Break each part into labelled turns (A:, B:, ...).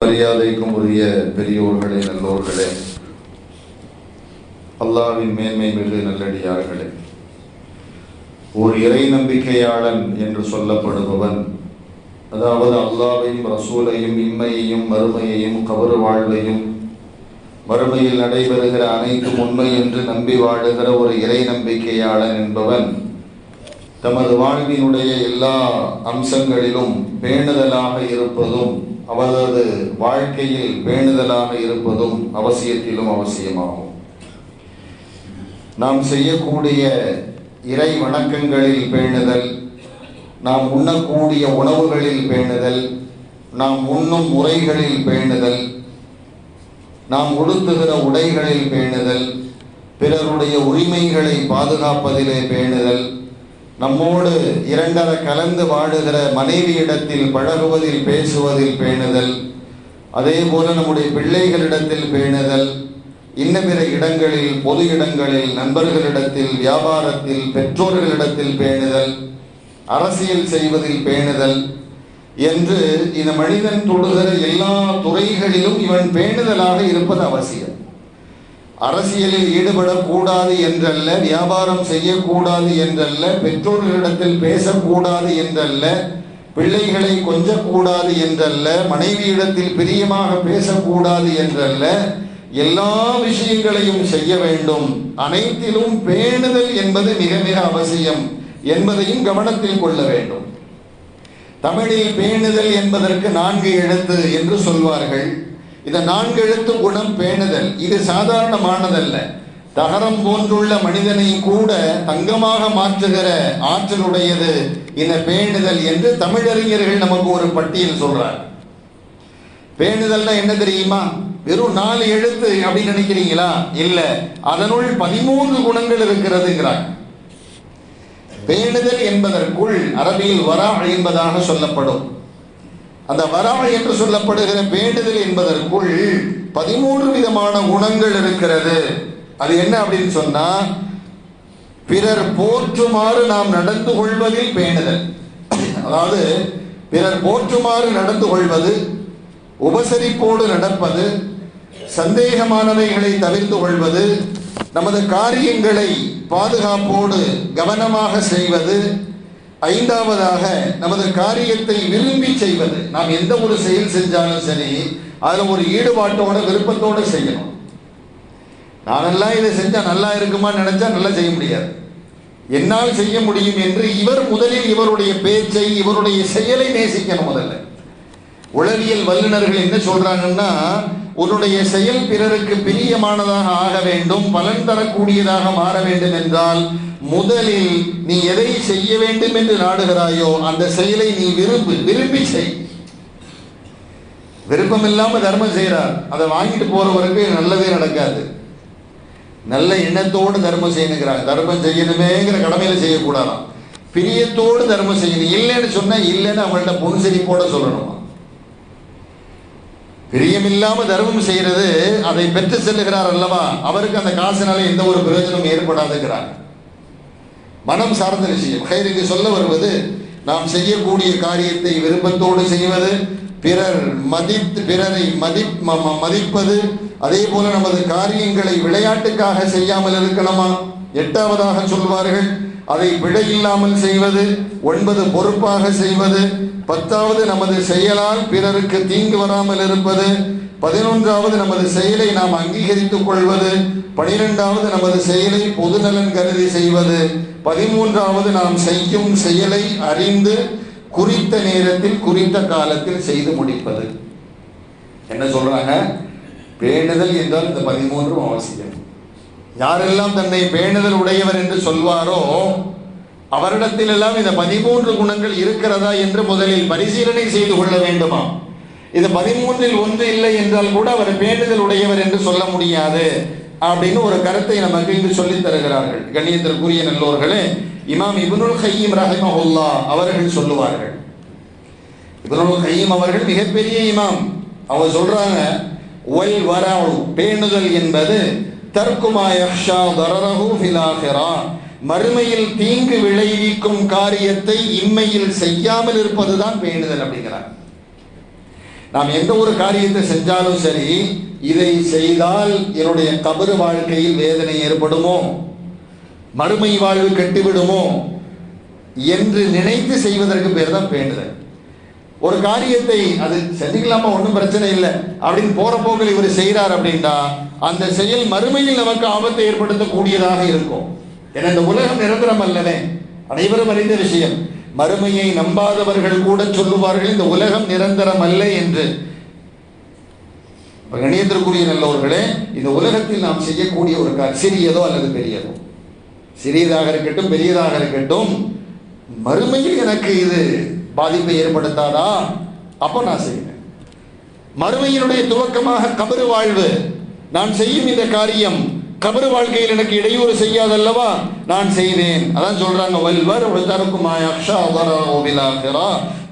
A: மரியாதைக்கும் உரிய பெரியோர்களே நல்லோர்களே அல்லாவின் மேன்மை மிகு நல்லடியார்களே ஒரு இறை நம்பிக்கையாளன் என்று சொல்லப்படுபவன் அதாவது அல்லாவையும் ரசூலையும் இம்மையையும் மறுமையையும் கவறு வாழ்வையும் மறுமையில் நடைபெறுகிற அனைத்தும் உண்மை என்று நம்பி வாழுகிற ஒரு இறை நம்பிக்கையாளன் என்பவன் தமது வாழ்வினுடைய எல்லா அம்சங்களிலும் பேணுதலாக இருப்பதும் அவரது வாழ்க்கையில் பேணுதலாக இருப்பதும் அவசியத்திலும் அவசியமாகும். நாம் செய்யக்கூடிய இறை வணக்கங்களில் பேணுதல் நாம் உண்ணக்கூடிய உணவுகளில் பேணுதல் நாம் உண்ணும் முறைகளில் பேணுதல் நாம் உடுத்துகிற உடைகளில் பேணுதல் பிறருடைய உரிமைகளை பாதுகாப்பதிலே பேணுதல் நம்மோடு இரண்டர கலந்து வாழுகிற மனைவியிடத்தில் பழகுவதில் பேசுவதில் பேணுதல் அதே போல நம்முடைய பிள்ளைகளிடத்தில் பேணுதல் இன்ன பிற இடங்களில் பொது இடங்களில் நண்பர்களிடத்தில் வியாபாரத்தில் பெற்றோர்களிடத்தில் பேணுதல் அரசியல் செய்வதில் பேணுதல் என்று இந்த மனிதன் தொடுகிற எல்லா துறைகளிலும் இவன் பேணுதலாக இருப்பது அவசியம். அரசியலில் ஈடுபடக்கூடாது என்றல்ல வியாபாரம் செய்யக்கூடாது என்றல்ல பெற்றோர்களிடத்தில் பேசக்கூடாது என்றல்ல பிள்ளைகளை கொஞ்சக்கூடாது என்றல்ல மனைவியிடத்தில் பிரியமாக பேசக்கூடாது என்றல்ல எல்லா விஷயங்களையும் செய்ய வேண்டும். அனைத்திலும் பேணுதல் என்பது மிக மிக அவசியம் என்பதையும் கவனத்தில் கொள்ள வேண்டும். தமிழில் பேணுதல் என்பதற்கு நான்கு எழுத்து என்று சொல்வார்கள். இந்த நான்கு எழுத்து குணம் பேணுதல். இது சாதாரணமானதல்ல. தகரம் போன்றுள்ள மனிதனை கூட தங்கமாக மாற்றுகிற ஆற்றலுடையது இந்த பேணுதல் என்று தமிழறிஞர்கள் நமக்கு ஒரு பட்டியல் சொல்றார். பேணுதல்னா என்ன தெரியுமா? வெறும் நாலு எழுத்து அப்படின்னு நினைக்கிறீங்களா? இல்ல அதனுள் பதிமூன்று குணங்கள் இருக்கிறதுங்கிறார். பேணுதல் என்பதற்குள் அரபியில் வரா என்பதாக சொல்லப்படும். அந்த வரா என்று சொல்லப்படுகிற வேண்டுதல் என்பதற்குள் பதிமூன்று விதமான குணங்கள் இருக்கிறது. அது என்ன அப்படின்னு சொன்னா பிறர் போற்றுமாறு நாம் நடந்து கொள்வதில் பேணுதல். அதாவது பிறர் போற்றுமாறு நடந்து கொள்வது உபசரிப்போடு நடப்பது சந்தேகமானவைகளை தவிர்த்து கொள்வது நமது காரியங்களை பாதுகாப்போடு கவனமாக செய்வது ஐந்தாவதாக நமது காரியத்தை விரும்பி செய்வது. நாம் எந்த ஒரு செயல் செஞ்சாலும் சரி அதில் ஒரு ஈடுபாட்டோட விருப்பத்தோடு செய்யணும். நானெல்லாம் இதை செஞ்சால் நல்லா இருக்குமான்னு நினச்சா நல்லா செய்ய முடியாது. என்னால் செய்ய முடியும் என்று இவர் முதலில் இவருடைய பேச்சை இவருடைய செயலை நேசிக்கணும் முதல்ல. உளவியல் வல்லுநர்கள் என்ன சொல்கிறாங்கன்னா உன்னுடைய செயல் பிறருக்கு பிரியமானதாக ஆக வேண்டும் பலன் தரக்கூடியதாக மாற வேண்டும் என்றால் முதலில் நீ எதை செய்ய வேண்டும் என்று நாடுகிறாயோ அந்த செயலை நீ விரும்பு விரும்பி செய். விருப்பம் இல்லாம தர்மம் செய்கிறார். அதை வாங்கிட்டு போறவருக்கு நல்லதே நடக்காது. நல்ல எண்ணத்தோடு தர்மம் செய்யணுங்கிறாங்க. தர்மம் செய்யணுமேங்கிற கடமையில செய்யக்கூடாதாம் பிரியத்தோடு தர்மம் செய்யணும். இல்லைன்னு சொன்னா இல்லைன்னு அவங்கள்ட்ட புன்சிரிப்போட சொல்லணுமா? பிரியமில்லாம தர்மம் செய்யறது அதை பெற்று செல்லுகிறார் அல்லவா? அவருக்கு அந்த காசினால எந்த ஒரு பிரயோஜனம் ஏற்படாதுங்கிறார். மனம் சார்ந்த விஷயம். ஹைருக்கு இங்கு சொல்ல வருவது நாம் செய்யக்கூடிய காரியத்தை விருப்பத்தோடு செய்வது பிறர் மதித்து பிறரை மதி ம- ம- மதிப்பது அதே போல நமது காரியங்களை விளையாட்டுக்காக செய்யாமல் இருக்கணுமா? எட்டாவதாக சொல்வார்கள் அதை பிழை இல்லாமல் செய்வது ஒன்பது பொறுப்பாக செய்வது பத்தாவது நமது செயலால் பிறருக்கு தீங்கு வராமல் இருப்பது பதினொன்றாவது நமது செயலை நாம் அங்கீகரித்துக் கொள்வது பனிரெண்டாவது நமது செயலை பொதுநலன் கருதி செய்வது பதிமூன்றாவது நாம் செய்யும் செயலை அறிந்து குறித்த நேரத்தில் குறித்த காலத்தில் செய்து முடிப்பது. என்ன சொல்றாங்க? வேண்டுதல் என்றால் இந்த பதிமூன்றும் அவசியம். யாரெல்லாம் தன்னை பேணுதல் உடையவர் என்று சொல்வாரோ அவரிடத்தில் எல்லாம் இந்த பதிமூன்று குணங்கள் இருக்கிறதா என்று முதலில் பரிசீலனை செய்து கொள்ள வேண்டுமா? இது பதிமூன்றில் ஒன்று இல்லை என்றால் கூட அவர் பேணுதல் உடையவர் என்று சொல்ல முடியாது அப்படின்னு ஒரு கருத்தை நமக்கு இங்கு சொல்லித் தருகிறார்கள். கண்ணியத்திற்குரிய நல்லோர்களே இமாம் இபுனுல் ஹையீம் ரஹிமஹுல்லா அவர்கள் சொல்லுவார்கள். இபுனுல் ஹையீம் அவர்கள் மிகப்பெரிய இமாம். அவர் சொல்றாங்க ஒல் வரா பேணுதல் என்பது தர்க்குமா தரரஹு ஃபில் மறுமையில் தீங்கு விளைவிக்கும் காரியத்தை இம்மையில் செய்யாமல் இருப்பதுதான் வேண்டுதல் அப்படிங்கிறார். நாம் எந்த ஒரு காரியத்தை செஞ்சாலும் சரி இதை செய்தால் என்னுடைய கபரு வாழ்க்கையில் வேதனை ஏற்படுமோ? மறுமை வாழ்வு கெட்டுவிடுமோ? என்று நினைத்து செய்வதற்கு பேர் தான் வேண்டுதல். ஒரு காரியத்தை அது செஞ்சுக்கலாமா? ஒன்றும் பிரச்சனை இல்லை. அப்படின்னு போற போக்கில் இவர் செய்கிறார் அப்படின்னா அந்த செயல் மறுமையில் நமக்கு ஆபத்தை ஏற்படுத்தக்கூடியதாக இருக்கும். ஏன்னா இந்த உலகம் நிரந்தரம் அல்லவே. அனைவரும் அறிந்த விஷயம். மறுமையை நம்பாதவர்கள் கூட சொல்லுவார்கள் இந்த உலகம் நிரந்தரம் அல்ல என்று. இப்ப கணியத்திற்குரிய நல்லவர்களே இந்த உலகத்தில் நாம் செய்யக்கூடிய ஒரு காரியம் சிறியதோ அல்லது பெரியதோ. சிறியதாக இருக்கட்டும் பெரியதாக இருக்கட்டும் மறுமையில் எனக்கு இது பாதிப்பை ஏற்படுத்தாதா? அப்போ நான் செய்வேன். மறுமையினுடைய துவக்கமாக கபரு வாழ்வு. நான் செய்யும் இந்த காரியம் கபரு வாழ்க்கையில் எனக்கு இடையூறு செய்யாதல்லவா? நான் செய்வேன். அதான் சொல்றாங்க வல்வர்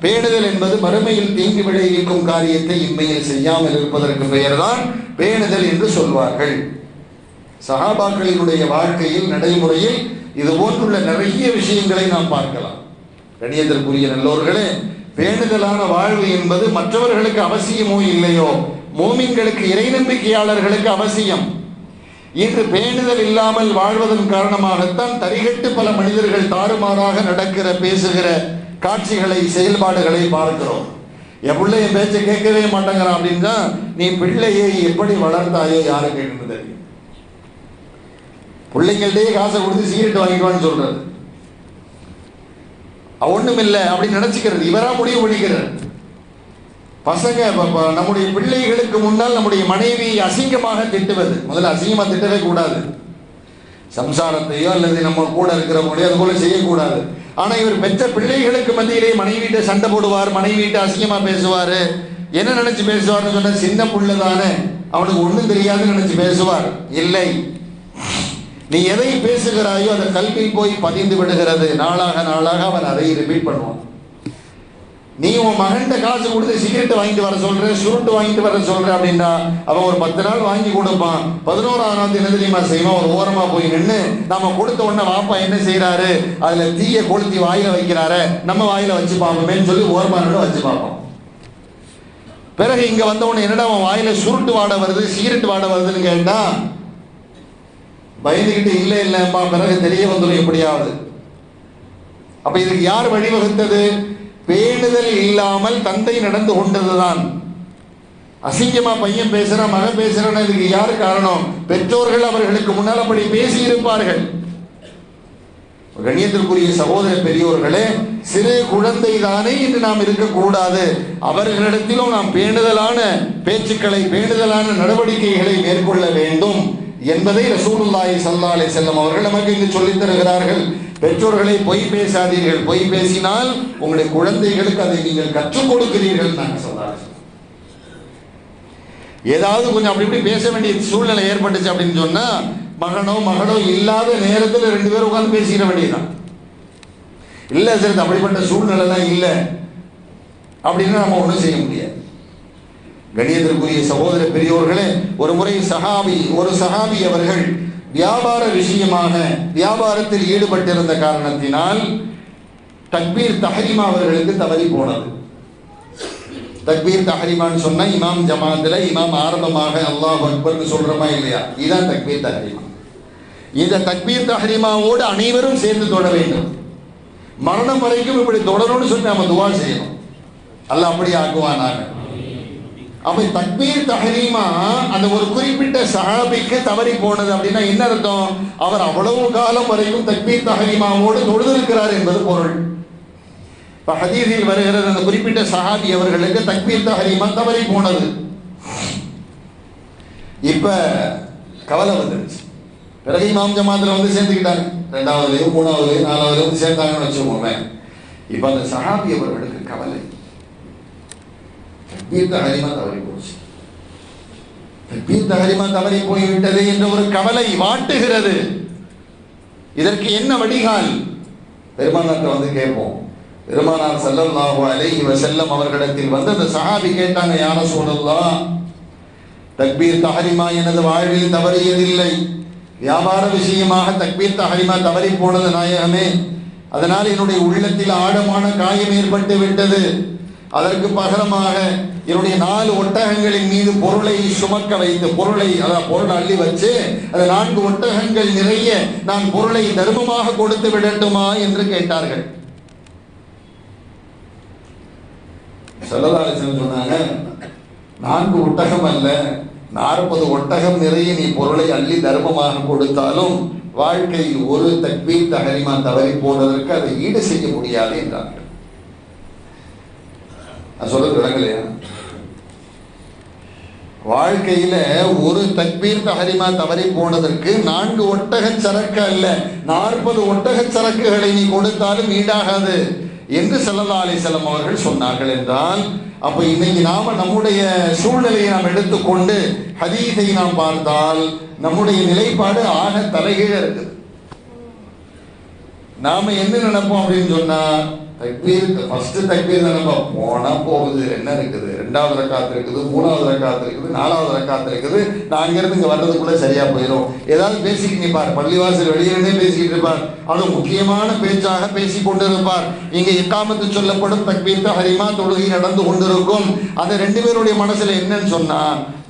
A: பேணுதல் என்பது மறுமையில் தீங்கு விளைவிக்கும் காரியத்தை இம்மையில் செய்யாமல் இருப்பதற்கு பெயர்தான் பேணுதல் என்று சொல்வார்கள். சகாபாக்களினுடைய வாழ்க்கையில் நடைமுறையில் இது போன்றுள்ள நிறைய விஷயங்களை நாம் பார்க்கலாம். கணியத்திற்குரிய நல்லோர்களே பேணுதலான வாழ்வு என்பது மற்றவர்களுக்கு அவசியமோ இல்லையோ? மோமின்களுக்கு இறை நம்பிக்கையாளர்களுக்கு அவசியம். இன்று பேணுதல் இல்லாமல் வாழ்வதன் காரணமாகத்தான் தரிகட்டு பல மனிதர்கள் தாறுமாறாக நடக்கிற பேசுகிற காட்சிகளை செயல்பாடுகளை பார்க்கிறோம். என் பிள்ளை என் பேச்சை கேட்கவே மாட்டேங்கிறான் அப்படின்னா நீ பிள்ளையை எப்படி வளர்த்தாயோ யாருக்கு கேட்கணும் தெரியும். பிள்ளைங்கள்டே காசை கொடுத்து சீரட் வாங்கிடுவான்னு சொல்றது. ஒன்றும் இல்லை அப்படின்னு நினச்சிக்கிறது. இவரா முடிவு பண்ணிக்கிறார். பசங்க நம்முடைய பிள்ளைகளுக்கு முன்னால் நம்முடைய மனைவி அசிங்கமாக திட்டுவது. முதல்ல அசிங்கமாக திட்டவே கூடாது. சம்சாரத்தையோ அல்லது நம்ம கூட இருக்கிறவங்களையோ அது போல செய்யக்கூடாது. ஆனால் இவர் பெற்ற பிள்ளைகளுக்கு மத்தியிலே மனைவிட்ட சண்டை போடுவார் மனைவிட்ட அசிங்கமாக பேசுவார். என்ன நினைச்சு பேசுவார்னு சொன்ன சின்ன புள்ள தானே அவனுக்கு ஒன்றும் தெரியாதுன்னு நினைச்சு பேசுவார். இல்லை. நீ எதை பேசுகிறாயோ அந்த கல்வியில் போய் பதிந்து விடுகிறது. நாளாக நாளாக அவன் அதை ரிப்பீட் பண்ணுவான். நீ உன் மகன்கிட்ட காசு கொடுத்து சிகரெட் வாங்கிட்டு வர சொல்ற சுருட்டு வாங்கிட்டு வர சொல்ற அப்படின்னா அவன் ஒரு பத்து நாள் வாங்கி கொடுப்பான். பதினோராம் நாள் என்ன தெரியுமா செய்வான்? ஒரு ஓரமா போய் நின்று நம்ம கொடுத்த உடனே வாப்பா என்ன செய்யறாரு அதுல தீய கொளுத்தி வாயில வைக்கிறாரு நம்ம வாயில வச்சு பார்ப்போமேன்னு சொல்லி ஓரமா நின்று வச்சு பார்ப்போம் பிறகு இங்க வந்த உடனே என்னடா அவன் வாயில சுருட்டு வாடை வருது சிகரெட் வாட வருதுன்னு கேட்டா பயந்துகிட்டு இல்லை இல்லைப்பா பிறகு தெரிய வந்துடும் எப்படியாவது. அப்ப இதுக்கு யார் வழிவகுத்தது? பேணுதல் இல்லாமல் தந்தை நடந்து கொண்டதுதான். அசிங்கமா பையன் பேசுறான் மகன் பேசுறான் இதுக்கு யார் காரணம்? பெற்றோர்கள் அவர்களுக்கு முன்னால் அப்படி பேசி இருப்பார்கள் கண்ணியத்திற்குரிய சகோதர பெரியோர்களே சிறு குழந்தை தானே இன்று நாம் இருக்கக்கூடாது. அவர்களிடத்திலும் நாம் பேணுதலான பேச்சுக்களை பேணுதலான நடவடிக்கைகளை மேற்கொள்ள வேண்டும். என்பதை ரசூலுல்லாஹி சல்லா அலைஹி செல்லம் அவர்கள் நமக்கு இங்கு சொல்லித் தருகிறார்கள். பெற்றோர்களை பொய் பேசாதீர்கள். பொய் பேசினால் உங்களுடைய குழந்தைகளுக்கு அதை நீங்கள் கற்றுக் கொடுக்கிறீர்கள் நாங்கள் சொன்னார்கள் ஏதாவது கொஞ்சம் அப்படி இப்படி பேச வேண்டிய சூழ்நிலை ஏற்பட்டுச்சு அப்படின்னு சொன்னா மகனோ மகளோ இல்லாத நேரத்தில் ரெண்டு பேரும் உட்கார்ந்து பேசிக்கிற வேண்டியதுதான். இல்லை சார் அப்படிப்பட்ட சூழ்நிலைலாம் இல்லை. அப்படின்னு நம்ம ஒன்றும் செய்ய முடியாது. கணியத்திற்குரிய சகோதர பெரியோர்களே ஒரு முறை சஹாபி ஒரு சஹாபி அவர்கள் வியாபார விஷயமாக வியாபாரத்தில் ஈடுபட்டிருந்த காரணத்தினால் தக்பீர் தஹரிமா அவர்களுக்கு தவறி போனது. தக்பீர் தஹரிமான்னு சொன்னா இமாம் ஜமாத்துல இமாம் ஆரம்பமாக அல்லாஹ் அக்பர்னு சொல்றோமா இல்லையா? இதுதான் தக்பீர் தஹரிமா. இந்த தக்பீர் தஹரிமாவோடு அனைவரும் சேர்ந்து தொட வேண்டும். மரணம் வரைக்கும் இப்படி தொடரும்னு சொல்லி நம்ம துவா செய்யணும். அல்ல அப்படி ஆக்குவானாங்க அப்ப தக்பீர் தஹரீமா அந்த ஒரு குறிப்பிட்ட சஹாபிக்கு தவறி போனது அப்படின்னா என்ன அர்த்தம்? அவர் அவ்வளவு காலம் வரைக்கும் தக்பீர் தஹரீமாவோடு தொழுதிருக்கிறார் என்பது பொருள். இப்ப ஹதீஸில் வருகிறது அந்த குறிப்பிட்ட சஹாபி அவர்களுக்கு தக்பீர் தஹரீமா தவறி போனது. இப்ப கவலை வந்துருச்சு. பிறகு இமாம் ஜமாத்துல வந்து சேர்ந்துக்கிட்டாங்க ரெண்டாவது மூணாவது நாலாவது வந்து சேர்ந்தாங்கன்னு வச்சுக்கோமே. இப்ப அந்த சஹாபி அவர்களுக்கு கவலை. தக்பீர் ஹரிமா தவறி போச்சு. தக்பீர் ஹரிமா தவறி போய்விட்டது என்ற ஒரு கவலை வாட்டுகிறது. இதற்கு என்ன வடிகால்? பெருமானார்கிட்ட வந்து கேட்போம். பெருமானார் ஸல்லல்லாஹு அலைஹி செல்லம் அவர்களிடத்தில் வந்து அந்த சஹாபி கேட்டாங்க யார சூழல்லாம் தக்பீர் தஹரிமா எனது வாழ்வில் தவறியதில்லை. வியாபார விஷயமாக தக்பீர் தஹரிமா தவறி போனது நாயகமே. அதனால் என்னுடைய உள்ளத்தில் ஆழமான காயம் ஏற்பட்டு விட்டது. அதற்கு பகரமாக என்னுடைய நாலு ஒட்டகங்களின் மீது பொருளை சுமக்க வைத்து பொருளை அதாவது பொருளை அள்ளி வச்சு அந்த நான்கு ஒட்டகங்கள் நிறைய நான் பொருளை தர்மமாக கொடுத்து விடட்டுமா என்று கேட்டார்கள். செல்லதாலேசன் சொன்னாங்க நான்கு ஒட்டகம் அல்ல நாற்பது ஒட்டகம் நிறைய நீ பொருளை அள்ளி தர்மமாக கொடுத்தாலும் வாழ்க்கையில் ஒரு தக்வீர் தகரிமா தவறி போனதற்கு அதை ஈடு செய்ய முடியாது என்றார்கள். நான் சொல்றது விளங்கலையா? வாழ்க்கையில ஒரு தக்பீர் தஹரிமா தவறி போனதற்கு நான்கு ஒட்டக சரக்கு அல்ல. நாற்பது ஒட்டக சரக்குகளை நீ கொடுத்தாலும் ஈடாகாது என்று ஸல்லல்லாஹு அலைஹி அவர்கள் சொன்னார்கள் என்றால் அப்ப இன்னைக்கு நாம நம்முடைய சூழ்நிலையை நாம் எடுத்துக்கொண்டு ஹதீஸை நாம் பார்த்தால் நம்முடைய நிலைப்பாடு ஆக தலைகீழ இருக்குது. நாம என்ன நினைப்போம் அப்படின்னு சொன்னா தக்பீர் ஃபர்ஸ்ட் தக்பீர் நம்ம போனா போகுது. என்ன இருக்குது? ரெண்டாவது ரக்காத்து இருக்குது மூணாவது ரக்காத்து இருக்குது நாலாவது ரக்காத்து இருக்குது. நான் அங்கிருந்து இங்க வர்றதுக்குள்ள சரியா போயிடும் ஏதாவது பேசிக்கிட்டு நிற்பார் பள்ளிவாசல் வெளியிலே பேசிக்கிட்டு இருப்பார். அது முக்கியமான பேச்சாக பேசி கொண்டிருப்பார். இங்க இக்காமத்து சொல்லப்படும் தக்பீர் ஹரிமா தொழுகை நடந்து கொண்டிருக்கும். அந்த ரெண்டு பேருடைய மனசுல என்னன்னு சொன்னா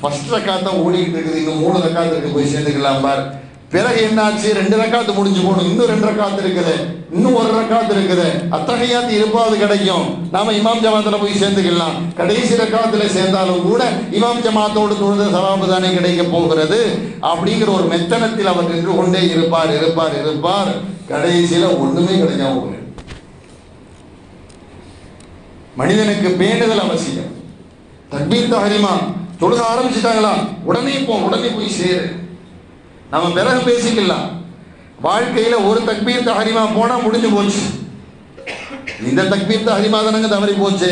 A: ஃபர்ஸ்ட் ரக்காத்தான் ஓடிக்கிட்டு இருக்குது. இங்க மூணு ரக்காத்துக்கு போய் சேர்ந்துக்கலாம் பார். பிறகு என்னாச்சு? ரெண்டு ரக்காத்து முடிஞ்சு போகணும். இன்னும் ரெண்டு ரக்காத்து இருக்குது. இன்னும் ஒரு ரக்காத்து இருக்குது. அத்தகையாத்து இருப்பாவது கிடைக்கும். நாம இமாம் ஜமாத்துல போய் சேர்ந்துக்கலாம். கடைசி ரக்காத்துல சேர்ந்தாலும் கூட இமாம் ஜமாத்தோடு தொழுத சவாபு தானே கிடைக்க போகிறது? அப்படிங்கிற ஒரு மெத்தனத்தில் அவர் நின்று கொண்டே இருப்பார் இருப்பார் இருப்பார். கடைசியில ஒண்ணுமே கிடைக்காம போயிடும். மனிதனுக்கு பேணுதல் அவசியம். தக்பீர் தஹரிமா தொழுக ஆரம்பிச்சிட்டாங்களா? உடனே போ உடனே போய் சேரு. நம்ம பிறகு பேசிக்கலாம். வாழ்க்கையில ஒரு தக்பீர் தஹரிமா போனா முடிஞ்சு போச்சு. இந்த தக்பீர் தஹரிமா தானங்க தவறி போச்சு.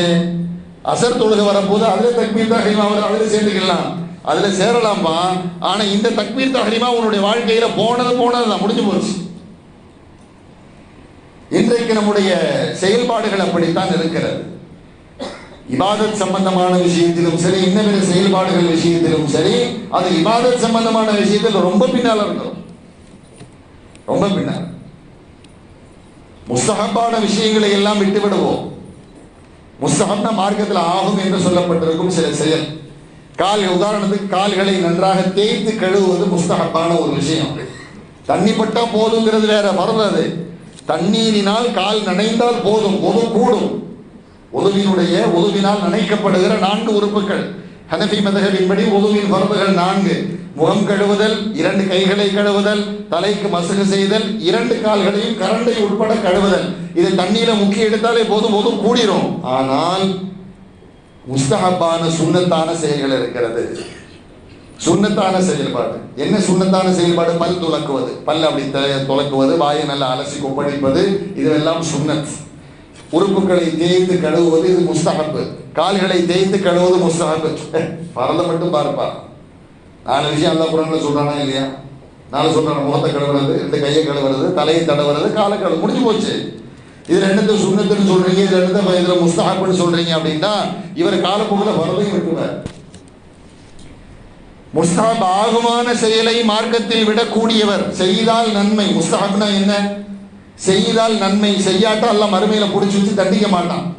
A: அசர் தொழுக வரப்போது அதுல தக்பீர் தஹரிமா வர அதுல சேர்ந்துக்கலாம் அதுல சேரலாம்பா ஆனா இந்த தக்பீர் தஹரிமா உன்னுடைய வாழ்க்கையில போனது போனதுதான் முடிஞ்சு போச்சு. இன்றைக்கு நம்முடைய செயல்பாடுகள் அப்படித்தான் இருக்கிறது. இபாதத் சம்பந்தமான விஷயத்திலும் சரி இன்னபிற செயல்பாடுகள் விஷயத்திலும் சரி அது இபாதத் சம்பந்தமான விஷயத்தில் ரொம்ப பின்னால இருக்கும். ரொம்ப பின்னால். முஸ்தகப்பான விஷயங்களை எல்லாம் விட்டு விடுவோம் முஸ்தகம்னா மார்க்கத்தில் ஆகும் என்று சொல்லப்பட்டிருக்கும் சில செயல். கால் உதாரணத்துக்கு கால்களை நன்றாக தேய்த்து கழுவுவது முஸ்தகப்பான ஒரு விஷயம். தண்ணி பட்டா போதுங்கிறது வேற வரலாது தண்ணீரினால் கால் நனைந்தால் போதும் பொது கூடும். உதவியினுடைய உதவினால் நினைக்கப்படுகிற நான்கு உறுப்புகள். ஹனஃபி மதகவின்படி உதவியின் பரப்புகள் நான்கு. முகம் கழுவுதல் இரண்டு கைகளை கழுவுதல் தலைக்கு மசுகு செய்தல் இரண்டு கால்களையும் கரண்டை உட்பட கழுவுதல். இது தண்ணியில முக்கிய எடுத்தாலே போதும் போதும் கூடிரும். ஆனால் முஸ்தகப்பான சுண்ணத்தான செயல்கள் இருக்கிறது. சுண்ணத்தான செயல்பாடு. என்ன சுண்ணத்தான செயல்பாடு? பல் துலக்குவது பல் அப்படி துளக்குவது துலக்குவது வாயை நல்லா அலசி கொப்பளிப்பது இதுவெல்லாம் சுண்ணத். உறுப்புகளை தேய்ந்து கழுவுவது இது முஸ்தகப்பு கால்களை தேய்ந்து கழுவுவது முஸ்தகப்பு பரத மட்டும் பார்ப்பா. நாலு விஷயம் அல்லா குரான்ல சொல்றானா இல்லையா? நாலு சொல்றான? முகத்தை கழுவுறது இந்த கையை கழுவுறது தலையை தடவுறது காலை கழுவு. முடிஞ்சு போச்சு. இது ரெண்டு சுண்ணத்துன்னு சொல்றீங்க இது ரெண்டு இதுல முஸ்தகப்புன்னு சொல்றீங்க அப்படின்னா இவர் காலப்போக்கில் வரதையும் இருக்குவார். முஸ்தாப் ஆகுமான செயலை மார்க்கத்தில் விடக்கூடியவர். செய்தால் நன்மை. முஸ்தஹப்னா என்ன? செய்தால் நன்மை செய்யாட்டா எல்லாம் மறுமையில புடிச்சு வச்சு தண்டிக்க மாட்டான்.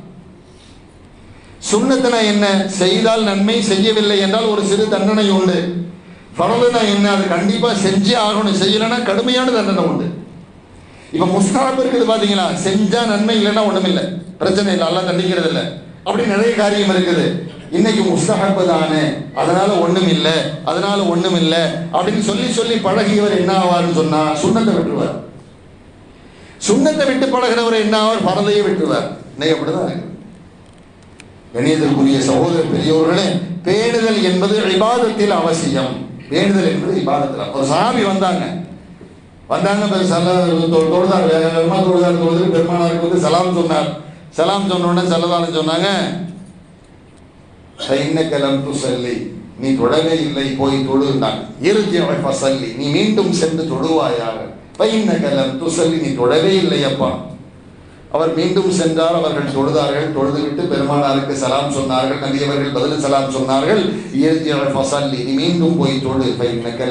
A: சுண்ணத்துனா என்ன? செய்தால் நன்மை செய்யவில்லை என்றால் ஒரு சிறு தண்டனை உண்டு. ஃபரதுனா என்ன? அது கண்டிப்பா செஞ்சே ஆகணும். செய்யலைன்னா கடுமையான தண்டனை உண்டு. இப்ப முஸ்தாப் இருக்குது பாத்தீங்களா? செஞ்சா நன்மை இல்லைன்னா ஒண்ணுமில்லை. பிரச்சனை இல்லை எல்லாம் தண்டிக்கிறது இல்லை அப்படி நிறைய காரியம் இருக்குது. இன்னைக்கு முஸ்தகப்பு தானே. அதனால ஒண்ணும் இல்லை அதனால ஒண்ணும் இல்லை அப்படின்னு சொல்லி சொல்லி பழகியவர் என்ன ஆவார்னு சொன்னா சுண்ணத்தை விட்டுருவார். சுண்ணத்தை விட்டு பழகிறவர் என்ன ஆவார் பரதையை விட்டுவார்? இன்னைக்கு அப்படிதான் கணியத்திற்குரிய சகோதர பெரியவர்களே பேணுதல் என்பது விவாதத்தில் அவசியம். பேணுதல் என்பது விவாதத்தில் ஒரு சாமி வந்தாங்க. வந்தாங்க பிறகு தொ- தொழுதார் வேக தொழுதார் தொழுது பெருமானாருக்கு வந்து சலாம் சொன்னார். சலாம் சொன்ன உடனே சல்லதாலும் சொன்னாங்க சைன்னக்கலம் சொல்லி. நீ தொடவே இல்லை போய் தொழுந்தாங்க இறுதி பசல்லி. நீ மீண்டும் சென்று தொழுவாயாக. பைன்னக்கலம் துசல்லி நீ தொடவே இல்லை அப்பா அவர் மீண்டும் சென்றார் அவர்கள் தொழுதார்கள். தொழுதுவிட்டு பெருமானாருக்கு சலாம் சொன்னார்கள் நபியவர்கள் பதில் சலாம் சொன்னார்கள். ஃபசல்லி நீ மீண்டும் போய் தொழு.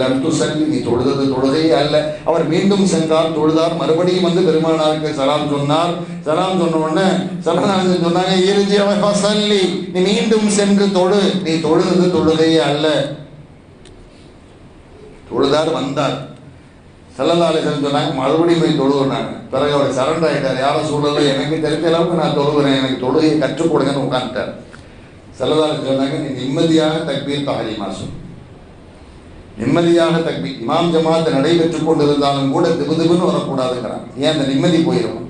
A: லம் துசல்லி நீ தொழுதது தொழுதே அல்ல. அவர் மீண்டும் சென்றார் தொழுதார். மறுபடியும் வந்து பெருமானாருக்கு சலாம் சொன்னார். சலாம் சொன்ன உடனே சலாம் சொன்னாங்க இயற்கையாளர் ஃபசல்லி நீ மீண்டும் சென்று தொழு. நீ தொழுதது தொழுதே அல்ல. தொழுதார் வந்தார். செல்லல்லாலேசன் சொன்னாங்க மறுபடியும் போய் தொழுவுனாங்க பிறகு அவர் சரண்டர் ஆகிட்டார் யாரும் சூழல எனக்கு தெரிஞ்ச அளவுக்கு நான் தொழுகிறேன். எனக்கு தொழுகையை கற்றுக் கொடுங்கன்னு உட்காந்துட்டார் செல்லல்லாலேசன் சொன்னாங்க நீ நிம்மதியாக தக்பீர் தஹரீமா சொல் நிம்மதியாக தக்பி இமாம் ஜமாத்து நடைபெற்றுக் கொண்டிருந்தாலும் கூட திபுதிபுன்னு வரக்கூடாதுங்கிறாங்க ஏன் அந்த நிம்மதி போயிடும்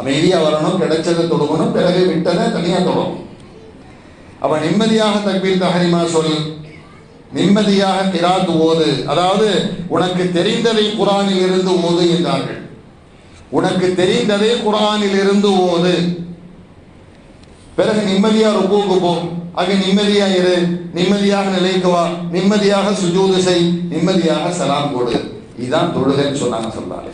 A: அமைதியாக வரணும் கிடைச்சதை தொழுகணும் பிறகு விட்டதை தனியாக தொழணும் அப்போ நிம்மதியாக தக்பீர் தஹரிமா சொல் நிம்மதியாக கிராத் ஓது அதாவது உனக்கு தெரிந்ததை குரானில் இருந்து ஓது என்றார்கள். உனக்கு தெரிந்ததை குரானில் இருந்து ஓது. பிறகு நிம்மதியா ருக்குவுக்கு போ. அங்க நிம்மதியா இரு. நிம்மதியாக நிலைக்கு வா. நிம்மதியாக சுஜூது செய். நிம்மதியாக சலாம் போடு இதுதான் தொழுகைன்னு சொன்னாங்க சொல்லாலே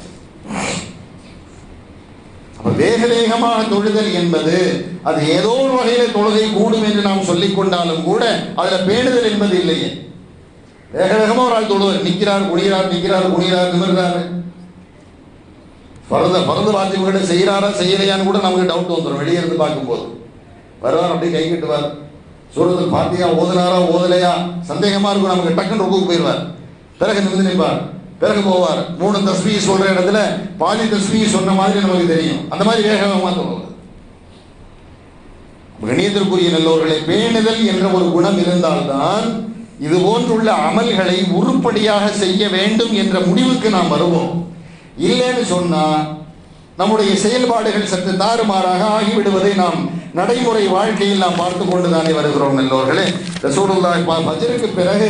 A: அப்ப வேக வேகமாக தொழுதல் என்பது அது ஏதோ ஒரு வகையில தொழுகை கூடும் என்று நாம் சொல்லிக் கொண்டாலும் கூட அதுல பேணுதல் என்பது இல்லையே. வேக வேகமா ஒரு ஆள் தொழுவர். நிற்கிறார் குடிகிறார் நிற்கிறார் குடிகிறார் நிமிர்றாரு பரத பரத வாஜிபுகளை செய்கிறாரா செய்யலையான்னு கூட நமக்கு டவுட் வந்துடும் வெளியே இருந்து பார்க்கும்போது. வருவார் அப்படியே கை கட்டுவார். சூரத்தில் பார்த்தியா ஓதுனாரா ஓதலையா? சந்தேகமா இருக்கும். நமக்கு டக்குன்னு ருக்குக்கு போயிடுவார். பிறகு நிமிந்து நிற்பார். பிறகு போவார். மூணு தஸ்மி சொல்ற இடத்துல பாதி தஸ்மி சொன்ன மாதிரி நமக்கு தெரியும். அந்த மாதிரி வேக வேகமாக சொல்லுவார் கணியத்திற்குரிய நல்லவர்களை பேணுதல் என்ற ஒரு குணம் இருந்தால்தான் இது போன்றுள்ள அமல்களை உருப்படியாக செய்ய வேண்டும் என்ற முடிவுக்கு நாம் வருவோம். இல்லைன்னு சொன்னா நம்முடைய செயல்பாடுகள் சற்று தாறுமாறாக ஆகிவிடுவதை நாம் நடைமுறை வாழ்க்கையில் நாம் பார்த்து கொண்டுதானே வருகிறோம் நல்லோர்களே ரசூலுல்லாஹி பஜருக்கு பிறகு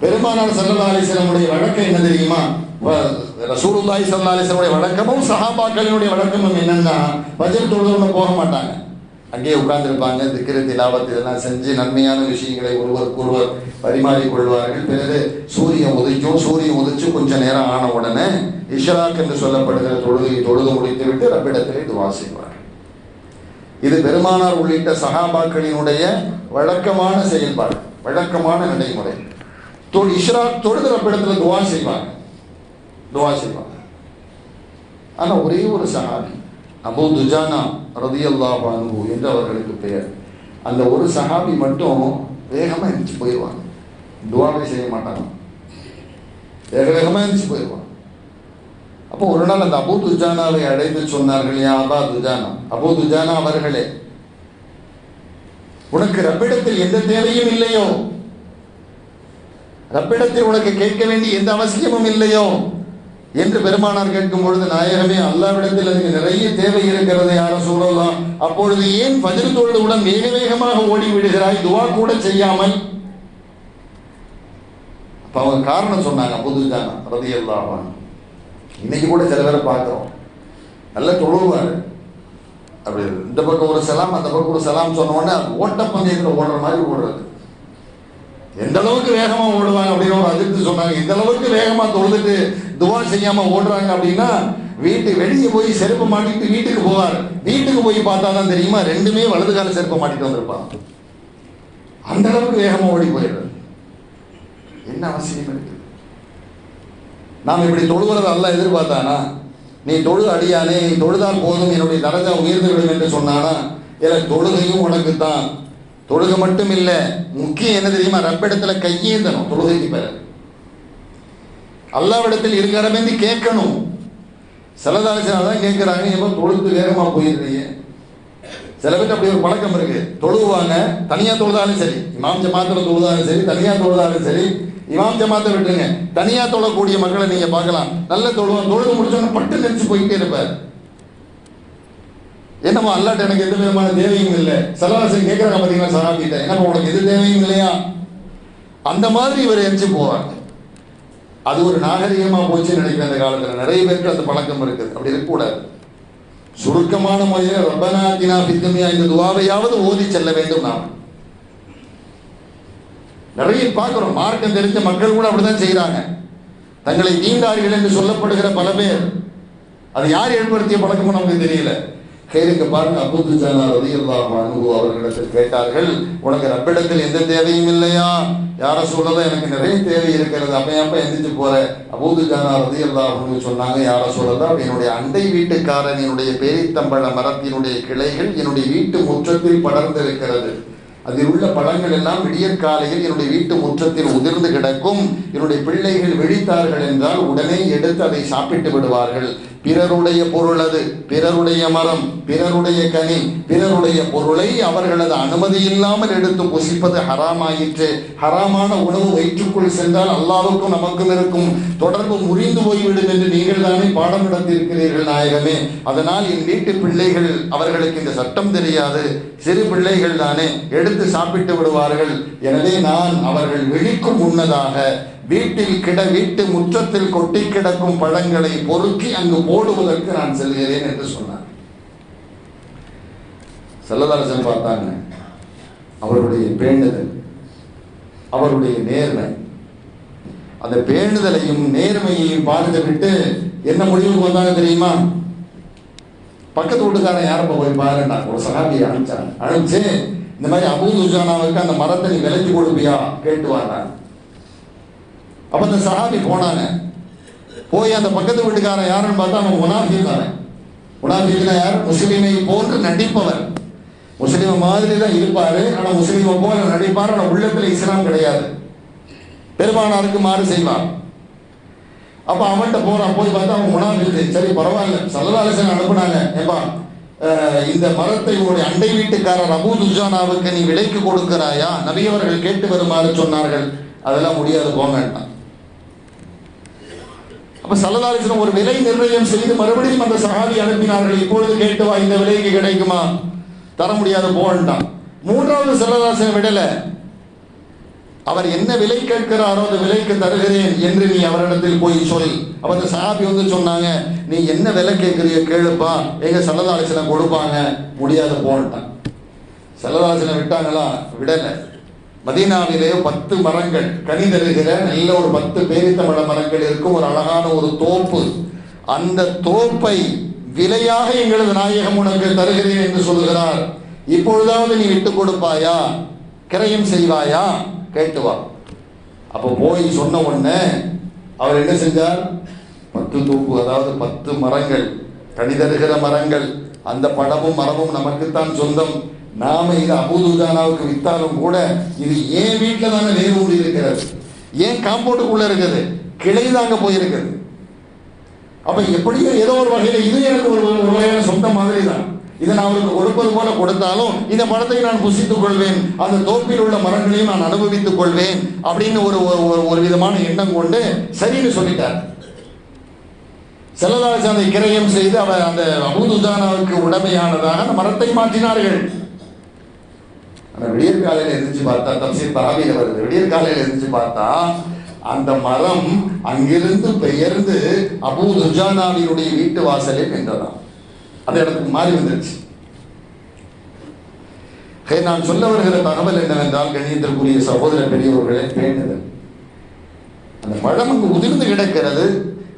A: பெருமானார் ஸல்லல்லாஹு அலைஹி வஸல்லமுடைய வழக்கம் என்ன தெரியுமா? வ- ரசூலுல்லாஹி ஸல்லல்லாஹு அலைஹி வஸல்லமுடைய வழக்கமும் சஹாபாக்களினுடைய வழக்கமும் என்னன்னா பஜர் தொழுதுன்னு போக மாட்டாங்க. அங்கேயே உட்கார்ந்திருப்பாங்க திக்கிற திலாபத்து இதெல்லாம் செஞ்சு நன்மையான விஷயங்களை ஒருவருக்கு ஒருவர் பரிமாறிக்கொள்வார்கள். பிறகு சூரியன் உதிக்கும் சூரியன் உதிச்சு கொஞ்ச நேரம் ஆன உடனே இஷராக் என்று சொல்லப்படுகிற தொழுகையை தொழுது முடித்துவிட்டு ரப்பிடத்திலே துவா செய்வார்கள் இது பெருமானார் உள்ளிட்ட சகாபாக்களினுடைய வழக்கமான செயல்பாடு வழக்கமான நடைமுறை. தொழு இஷ்ரா தொழுது இடத்துல துவா செய்வாங்க. துவா செய்வாங்க. ஆனால் ஒரே ஒரு சஹாபி அபு துஜானா ரதியல்லாஹு பானு என்று அவர்களுக்கு பெயர். அந்த ஒரு சஹாபி மட்டும் வேகமாக எந்திரிச்சு போயிடுவாங்க துவாவை செய்ய மாட்டாங்க. வேக வேகமாக எந்திரிச்சு போயிடுவாங்க அப்போ ஒரு நாள் அந்த அபூ துஜானாவை அழைத்து சொன்னார்கள் யா அபா துஜானா அபூ துஜானா அவர்களே உனக்கு ரப்பிடத்தில் எந்த தேவையும் இல்லையோ? ரப்பிடத்தில் உனக்கு கேட்க வேண்டிய எந்த அவசியமும் இல்லையோ? என்று பெருமானார் கேட்கும் பொழுது நாயகமே அல்லாவிடத்தில் எனக்கு நிறைய தேவை இருக்கிறது யாரும் சொல்லலாம் அப்பொழுது ஏன் பஜர் தொழுதுடன் வேக வேகமாக ஓடி விடுகிறாய்? துவா கூட செய்யாமல். அப்ப அவங்க காரணம் சொன்னாங்க புதுஜானா ரதி இன்னைக்கு கூட சில பேரை பார்க்குறோம். நல்லா தொழுவார் அப்படி இந்த பக்கம் ஒரு சலாம் அந்த பக்கம் ஒரு சலாம் சொன்னோடனே ஓட்டப்பந்தயத்தில் ஓடுற மாதிரி ஓடுறது. எந்த அளவுக்கு வேகமாக ஓடுவாங்க அப்படின்னு ஒரு அதிர்ச்சி சொன்னாங்க. எந்த அளவுக்கு வேகமாக தொழுதுட்டு துவா செய்யாமல் ஓடுறாங்க அப்படின்னா வீட்டு வெளியே போய் செருப்பு மாட்டிட்டு வீட்டுக்கு போவார். வீட்டுக்கு போய் பார்த்தா தான் தெரியுமா ரெண்டுமே வலது கால செருப்பு மாட்டிட்டு வந்திருப்பான் அந்த அளவுக்கு வேகமாக ஓடி போயிடுறது. என்ன அவசியம் இருக்கு? நாம் இப்படி தொழுகிறது அல்ல எதிர்பார்த்தானா? நீ தொழு அடியானே நீ தொழுதான் போதும் என்னுடைய தரஜா உயர்ந்து விடும் என்று சொன்னானா? இல்லை தொழுகையும் உனக்கு தான் தொழுகை மட்டும் இல்லை முக்கியம் என்ன தெரியுமா? ரப்பிடத்துல கையேந்தணும் தொழுகைக்கு பெற அல்லாவிடத்தில் இருக்கிறமே கேட்கணும். சிலதாலிசனா தான் கேட்கிறாங்க எப்போ தொழுத்து வேகமாக போயிடுறீங்க. சில பேர் அப்படி ஒரு பழக்கம் இருக்கு. தொழுவாங்க தனியா தொழுதாலும் சரி. இமாம் ஜமாத்துல தொழுதாலும் சரி தனியா தொழுதாலும் சரி. இமாம் ஜமாத்தை விட்டுருங்க. தனியா தொழக்கூடிய மக்களை நீங்க பார்க்கலாம். நல்ல தொழுவான் தொழுது முடிச்சவங்க பட்டு நெரிச்சு போயிட்டே இருப்பார். என்னம்மா அல்லாட்ட எனக்கு எந்த விதமான தேவையும் இல்லை. சலவாசன் கேட்கறாங்க பார்த்தீங்கன்னா சஹாபிட்ட? என்னப்பா உனக்கு எது தேவையும் இல்லையா? அந்த மாதிரி இவர் எரிஞ்சு போவாங்க. அது ஒரு நாகரிகமா போச்சுன்னு நினைக்கிறேன் அந்த காலத்துல. நிறைய பேருக்கு அந்த பழக்கம் இருக்குது. அப்படி இருக்கக்கூடாது. சுருக்கமான முறையில் ரப்பனாத்தினா பித்துமியா இந்த துவாவையாவது ஓதி செல்ல வேண்டும் நாம் நிறைய பார்க்கிறோம் மார்க்கம் தெரிஞ்ச மக்கள் கூட அப்படிதான் செய்கிறாங்க தங்களை தீண்டார்கள் என்று சொல்லப்படுகிற பல பேர் அது யார் ஏற்படுத்திய பழக்கமும் நமக்கு தெரியல கேளுங்க பாருங்க அபூது ஜானா ரலியல்லாஹு அன்ஹு அவர்களிடத்தில் கேட்டார்கள் உனக்கு ரப்பிடத்தில் எந்த தேவையும் இல்லையா? யார சொல்லதா எனக்கு நிறைய தேவை இருக்கிறது அப்ப அப்ப எந்திரிச்சு போற? அபூது ஜானா ரலியல்லாஹு அன்ஹு சொன்னாங்க யார சொல்லதா என்னுடைய அண்டை வீட்டுக்காரன் என்னுடைய பேரித்தம்பழ மரத்தினுடைய கிளைகள் என்னுடைய வீட்டு முற்றத்தில் படர்ந்து இருக்கிறது அதில் உள்ள பழங்கள் எல்லாம் விடியற்காலையில் என்னுடைய வீட்டு முற்றத்தில் உதிர்ந்து கிடக்கும். என்னுடைய பிள்ளைகள் விழித்தார்கள் என்றால் உடனே எடுத்து அதை சாப்பிட்டு விடுவார்கள். பிறருடைய பொருள் அது. பிறருடைய மரம் பிறருடைய கனி பிறருடைய பொருளை அவர்களது அனுமதி இல்லாமல் எடுத்து புசிப்பது ஹராமாயிற்று. ஹராமான உணவு வயிற்றுக்குள் சென்றால் அல்லாவுக்கும் நமக்கும் இருக்கும். தொடர்பு முறிந்து போய்விடும் என்று நீங்கள் தானே பாடம் நடத்தியிருக்கிறீர்கள் நாயகமே. அதனால் என் வீட்டு பிள்ளைகள் அவர்களுக்கு இந்த சட்டம் தெரியாது. சிறு பிள்ளைகள் தானே எடுத்து சாப்பிட்டு விடுவார்கள். எனவே நான் அவர்கள் விழிக்கும் முன்னதாக வீட்டில் கிட வீட்டு முற்றத்தில் கொட்டி கிடக்கும் பழங்களை பொறுக்கி அங்கு போடுவதற்கு நான் செல்கிறேன் என்று சொன்னார். செல்லதரசன் பார்த்தாங்க. அவருடைய பேணுதல் அவருடைய நேர்மை. அந்த பேணுதலையும் நேர்மையையும் பார்த்து விட்டு என்ன முடிவுக்கு வந்தாங்க தெரியுமா? பக்கத்து வீட்டுக்காரன் யாரப்ப போய் பாருன்னா ஒரு சகாபியை அனுப்பிச்சாங்க. அனுப்பிச்சு இந்த மாதிரி அபூது உஜானாவுக்கு அந்த மரத்தை நீ விலைக்கு கொடுப்பியா? கேட்டு வர்றாங்க அப்ப அந்த சஹாபி போனாங்க. போய் அந்த பக்கத்து வீட்டுக்காரன் யாருன்னு பார்த்தா அவன் முனாஃபிக்காரன். முனாஃபிக்னா யார்? முஸ்லீமை போன்று நடிப்பவர். முஸ்லீம மாதிரி தான் இருப்பாரு. ஆனா முஸ்லீமை போல நடிப்பார். ஆனா உள்ளத்துல இஸ்லாம் கிடையாது. பெருமானாருக்கு மாறு செய்வார் அப்ப அவன்கிட்ட போறான். போய் பார்த்தா அவன் முனாஃபிக் சரி பரவாயில்ல. சல்லதாலசன் அனுப்புனாங்க. ஏப்பா இந்த மரத்தை உடைய அண்டை வீட்டுக்காரர் அபு துஜானாவுக்கு நீ விலைக்கு கொடுக்கிறாயா? நபியவர்கள் கேட்டு வருமாறு சொன்னார்கள். அதெல்லாம் முடியாது போங்கன்ட்டான். அப்ப சல்லதாலிசனம் ஒரு விலை நிர்ணயம் செய்து மறுபடியும் அந்த சஹாபி அனுப்பினார்கள். இப்பொழுது கேட்டு வா இந்த விலைக்கு கிடைக்குமா? தர முடியாது போன்ட்டான் மூன்றாவது சல்லதாசன் விடல. அவர் என்ன விலை கேட்கிறாரோ அந்த விலைக்கு தருகிறேன் என்று நீ அவரிடத்தில் போய் சொல். அப்ப அந்த சஹாபி வந்து சொன்னாங்க நீ என்ன விலை கேட்கறிய கேளுப்பா. எங்க சல்லதாலிசனம் கொடுப்பாங்க. முடியாது போன்ட்டான் சல்லதாசனை விட்டாங்களா? விடலை. மதீனாவிலே பத்து மரங்கள் கனி தருகிற நல்ல ஒரு பத்து பேரித்தமிழ மரங்கள் இருக்கும். ஒரு அழகான ஒரு தோப்பு. அந்த தோப்பை விலையாக எங்களது நாயகம் உனக்கு தருகிறேன் என்று சொல்கிறார் இப்பொழுதாவது நீ விட்டு கொடுப்பாயா? கிரயம் செய்வாயா? கேட்டு வா. அப்போ போய் சொன்ன உடனே அவர் என்ன செஞ்சார்? பத்து தோப்பு அதாவது பத்து மரங்கள் கனி தருகிற மரங்கள் அந்த படமும் மரமும் நமக்குத்தான் சொந்தம். நாம இது அபூதுதானாவுக்கு வித்தாலும் கூட இது ஏன் வீட்டில் தானே வேரூடி இருக்கிறது ஏன் காம்பவுண்டுக்குள்ள இருக்குது? கிளை தாங்க போயிருக்குது. அப்ப எப்படியோ ஏதோ ஒரு வகையில இது எனக்கு ஒரு வகையான சொந்த மாதிரி தான் இதை நான் அவருக்கு கொடுப்பது போல கொடுத்தாலும் இந்த படத்தை நான் புசித்துக் கொள்வேன். அந்த தோப்பில் உள்ள மரங்களையும் நான் அனுபவித்துக் கொள்வேன் அப்படின்னு ஒரு ஒரு- ஒரு- ஒரு விதமான எண்ணம் கொண்டு சரின்னு சொல்லிட்டார். செல்லதாசன் அதை கிரயம் செய்து அவர் அந்த அபூதுதானாவுக்கு உடமையானதாக அந்த மரத்தை மாற்றினார்கள். ஆனா விடியற் காலையில எந்திரிச்சு பார்த்தா தப்சீர் பராவியில வருது. விடியற் காலையில எந்திரிச்சு பார்த்தா அந்த மரம் அங்கிருந்து பெயர்ந்து அபூ துஜானாவினுடைய வீட்டு வாசலே நின்றதாம். அந்த இடத்துக்கு மாறி வந்துருச்சு. நான் சொல்ல வருகிற தகவல் என்னவென்றால் கணியத்திற்குரிய சகோதர பெரியவர்களே பேணுதல் அந்த பழம் அங்கு உதிர்ந்து கிடக்கிறது.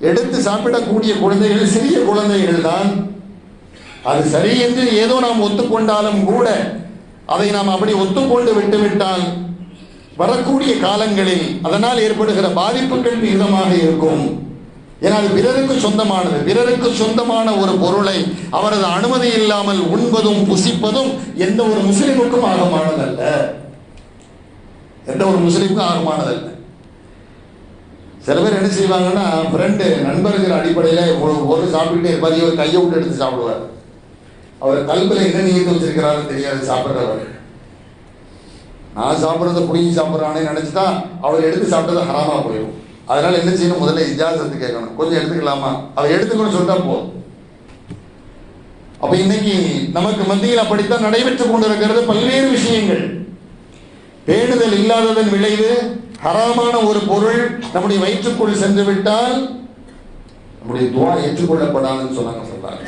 A: எடுத்து சாப்பிடக்கூடிய குழந்தைகள் சிறிய குழந்தைகள் தான். அது சரி என்று ஏதோ நாம் ஒத்துக்கொண்டாலும் கூட அதை நாம் அப்படி ஒத்துக்கொண்டு விட்டுவிட்டால் வரக்கூடிய காலங்களில் அதனால் ஏற்படுகிற பாதிப்புகள் விகிதமாக இருக்கும். ஏன்னா அது பிறருக்கு சொந்தமானது பிறருக்கு சொந்தமான ஒரு பொருளை அவரது அனுமதி இல்லாமல் உண்பதும் புசிப்பதும் எந்த ஒரு முஸ்லிமுக்கும் ஆகமானதல்ல. எந்த ஒரு முஸ்லிமுக்கும் ஆகமானதல்ல. சில பேர் என்ன செய்வாங்கன்னா ஃப்ரெண்டு நண்பர்கள் அடிப்படையில் ஒரு ஒரு சாப்பிட்டுட்டே இருப்பார் இவர் கையை விட்டு எடுத்து சாப்பிடுவார். அவர் கல்பில் என்ன நீட்டு வச்சிருக்கிறாரு தெரியாது சாப்பிட்றவர். நான் சாப்பிட்றத புடிங்கி சாப்பிட்றானே நினைச்சுட்டா அவர் எடுத்து சாப்பிட்டது ஹராமாக போயிடும். அதனால என்ன செய்யணும்? முதல்ல இஜாசத்து கேட்கணும். கொஞ்சம் எடுத்துக்கலாமா? அவர் எடுத்துக்கணும் சொல்லிட்டா போதும். அப்ப இன்னைக்கு நமக்கு மத்தியில் அப்படித்தான் நடைபெற்றுக் கொண்டிருக்கிறது பல்வேறு விஷயங்கள். பேணுதல் இல்லாததன் விளைவு ஹராமான ஒரு பொருள் நம்முடைய வயிற்றுக்குள் சென்று விட்டால் நம்முடைய துவா ஏற்றுக்கொள்ளப்படாதுன்னு சொன்னாங்க சொல்றாங்க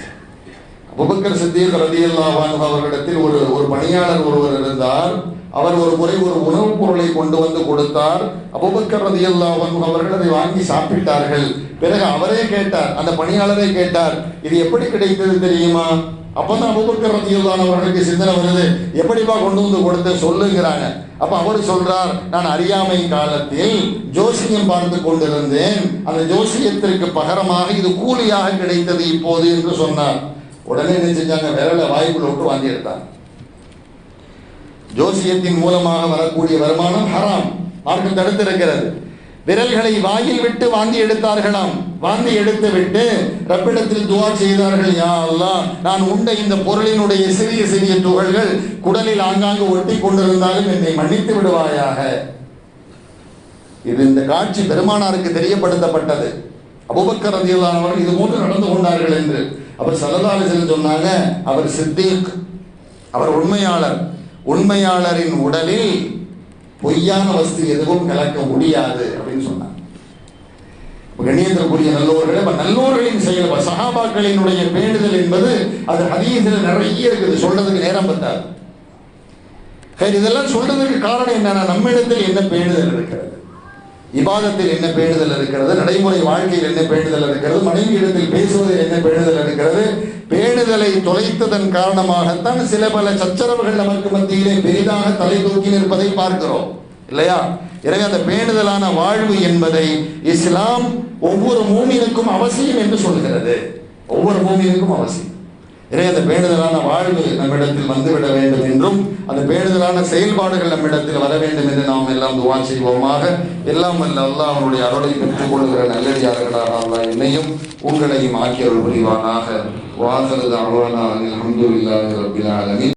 A: அபுபக்கர் சித்திக் ரலியல்லாஹு அவர்களிடத்தில் ஒரு ஒரு பணியாளர் ஒருவர் இருந்தார். அவர் ஒரு முறை ஒரு உணவுப் பொருளை கொண்டு வந்து கொடுத்தார். அபுபக்கர் ரலியல்லாஹு அவர்கள் அதை வாங்கி சாப்பிட்டார்கள். பிறகு அவரே கேட்டார் அந்த பணியாளரே கேட்டார் இது எப்படி கிடைத்தது தெரியுமா? அப்பதான் அபுபக்கர் ரதியுல்லான் அவர்களுக்கு சிந்தனை வருது. எப்படிப்பா கொண்டு வந்து கொடுத்து சொல்லுங்கிறாங்க. அப்ப அவர் சொல்றார் நான் அறியாமை காலத்தில் ஜோசியம் பார்த்து கொண்டிருந்தேன். அந்த ஜோசியத்திற்கு பகரமாக இது கூலியாக கிடைத்தது இப்போது என்று சொன்னார். உடனே என்ன செஞ்சாங்க? விரலை வாய்ப்புல விட்டு வாங்கி எடுத்தாங்க. ஜோசியத்தின் மூலமாக வரக்கூடிய வருமானம் ஹராம். மார்க்கம் தடுத்திருக்கிறது. விரல்களை வாயில் விட்டு வாந்தி எடுத்தார்களாம். வாந்தி எடுத்து விட்டு ரப்பிடத்தில் துவா செய்தார்கள். யா அல்லா நான் உண்ட இந்த பொருளினுடைய சிறிய சிறிய துகள்கள் குடலில் ஆங்காங்கு ஒட்டி கொண்டிருந்தாலும் என்னை மன்னித்து விடுவாயாக. இது இந்த காட்சி பெருமானாருக்கு தெரியப்படுத்தப்பட்டது. அபுபக்கர் ரதியல்லாஹு இது போன்று நடந்து கொண்டார்கள் என்று. அவர் சல்லல்லாஹு சொன்னாங்க அவர் சித்திக் அவர் உண்மையாளர். உண்மையாளரின் உடலில் பொய்யான வஸ்து எதுவும் கலக்க முடியாது அப்படின்னு சொன்னார் இப்ப கண்ணியத்திற்குரிய நல்லோர்கள் அப்ப நல்லோர்களின் செயல் சகாபாக்களினுடைய சஹாபாக்களினுடைய பேணுதல் என்பது அது ஹதீஸில் நிறைய இருக்குது. சொல்றதுக்கு நேரம் பத்தாது. இதெல்லாம் சொல்றதுக்கு காரணம் என்னன்னா நம்மிடத்தில் என்ன பேணுதல் இருக்கிறது? இபாதத்தில் என்ன பேணுதல் இருக்கிறது? நடைமுறை வாழ்க்கையில் என்ன பேணுதல் இருக்கிறது? மனைவி இடத்தில் பேசுவதில் என்ன பேணுதல் இருக்கிறது? பேணுதலை தொலைத்ததன் காரணமாகத்தான் சில பல சச்சரவுகள் நமக்கு மத்தியிலே பெரிதாக தலை தூக்கி நிற்பதை பார்க்கிறோம். இல்லையா? எனவே அந்த பேணுதலான வாழ்வு என்பதை இஸ்லாம் ஒவ்வொரு மூமியனுக்கும் அவசியம் என்று சொல்கிறது. ஒவ்வொரு மூமியனுக்கும் அவசியம். எனவே அந்த பேணுதலான வாழ்வு நம்மிடத்தில் வந்துவிட வேண்டும் என்றும் அந்த பேணுதலான செயல்பாடுகள் நம்மிடத்தில் வர வேண்டும் என்று நாம் எல்லாம் துவா செய்வோமாக. எல்லாம் அல்ல அல்லாஹ் அவனுடைய அருளை பெற்றுக் கொள்கிற நல்லடியார்களாக அல்லாஹ் என்னையும் உங்களையும் ஆக்கியருள் புரிவானாக. வாசலது அவ்வளோ அலமதுல்லாஹி ரபில் ஆலமீன்.